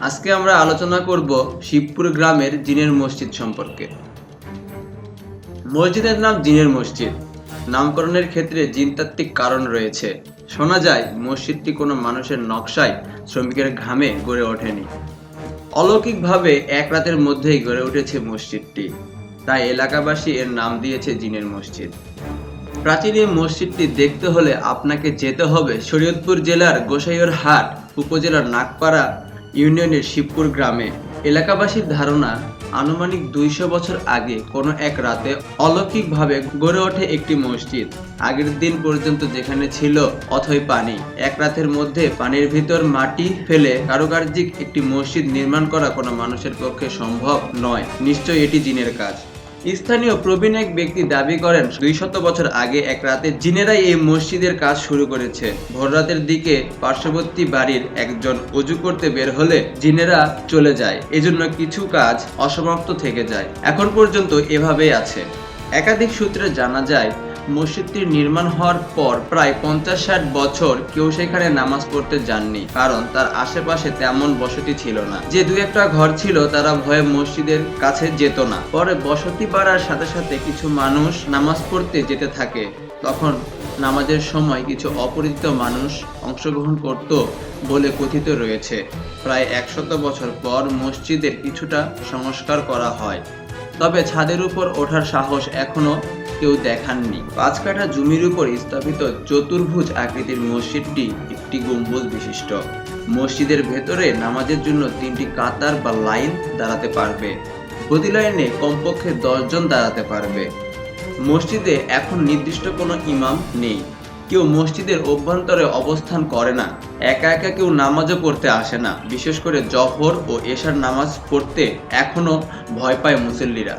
আজকে আমরা আলোচনা করব শিবপুর গ্রামের জিনের মসজিদ সম্পর্কে। মসজিদের নাম জিনের মসজিদ। নামকরণের ক্ষেত্রে জিনতাত্ত্বিক কারণ রয়েছে। শোনা যায়, মসজিদটি কোনো মানুষের নকশায় শ্রমিকের ঘামে গড়ে ওঠেনি। অলৌকিকভাবে এক রাতের মধ্যেই গড়ে উঠেছে মসজিদটি। তাই এলাকাবাসী এর নাম দিয়েছে জিনের মসজিদ। প্রাচীন এই মসজিদটি দেখতে হলে আপনাকে যেতে হবে শরীয়তপুর জেলার গোসাইয়র হাট, উপজেলার নাগপাড়া ইউনিয়নের শিবপুর গ্রামে। এলাকাবাসীর ধারণা, আনুমানিক দুইশো বছর আগে কোনো এক রাতে অলৌকিকভাবে গড়ে ওঠে একটি মসজিদ। আগের দিন পর্যন্ত যেখানে ছিল অথই পানি। এক রাতের মধ্যে পানির ভিতর মাটি ফেলে কারুকার্যিক একটি মসজিদ নির্মাণ করা কোনো মানুষের পক্ষে সম্ভব নয়। নিশ্চয়ই এটি জিনের কাজ। স্থানীয় প্রবীণ এক ব্যক্তি দাবি করেন দুই শত বছর আগে এক রাতে জিনেরাই এই মসজিদের কাজ শুরু করেছে। ভোররাতের দিকে পার্শ্ববর্তী বাড়ির একজন অজু করতে বের হলে জিনেরা চলে যায়। এজন্য কিছু কাজ অসমাপ্ত থেকে যায়। এখন পর্যন্ত এভাবেই আছে। একাধিক সূত্রে জানা যায় মসজিদটির নির্মাণ হওয়ার পর প্রায় পঞ্চাশ ষাট বছর কেউ সেখানে নামাজ পড়তে যাননি, কারণ তার আশেপাশে তেমন বসতি ছিল না। যে দু একটা ঘর ছিল, তারা ভয়ে মসজিদের কাছে যেত না। পরে বসতি বাড়ার সাথে সাথে কিছু মানুষ নামাজ পড়তে যেতে থাকে। তখন নামাজের সময় কিছু অপরিচিত মানুষ অংশগ্রহণ করত বলে কথিত রয়েছে। প্রায় একশত বছর পর মসজিদের কিছুটা সংস্কার করা হয়। তবে ছাদের উপর ওঠার সাহস এখনও কেউ দেখাননি। পাঁচ কাঠা জমির উপর স্থাপিত চতুর্ভুজ আকৃতির মসজিদটি একটি গম্বুজ বিশিষ্ট। মসজিদের ভেতরে নামাজের জন্য তিনটি কাতার বা লাইন দাঁড়াতে পারবে। প্রতি লাইনে কমপক্ষে দশজন দাঁড়াতে পারবে। মসজিদে এখন নির্দিষ্ট কোনো ইমাম নেই। কেউ মসজিদের অভ্যন্তরে অবস্থান করে না। একা একা কেউ নামাজও পড়তে আসে না। বিশেষ করে জহর ও এশার নামাজ পড়তে এখনও ভয় পায় মুসল্লিরা।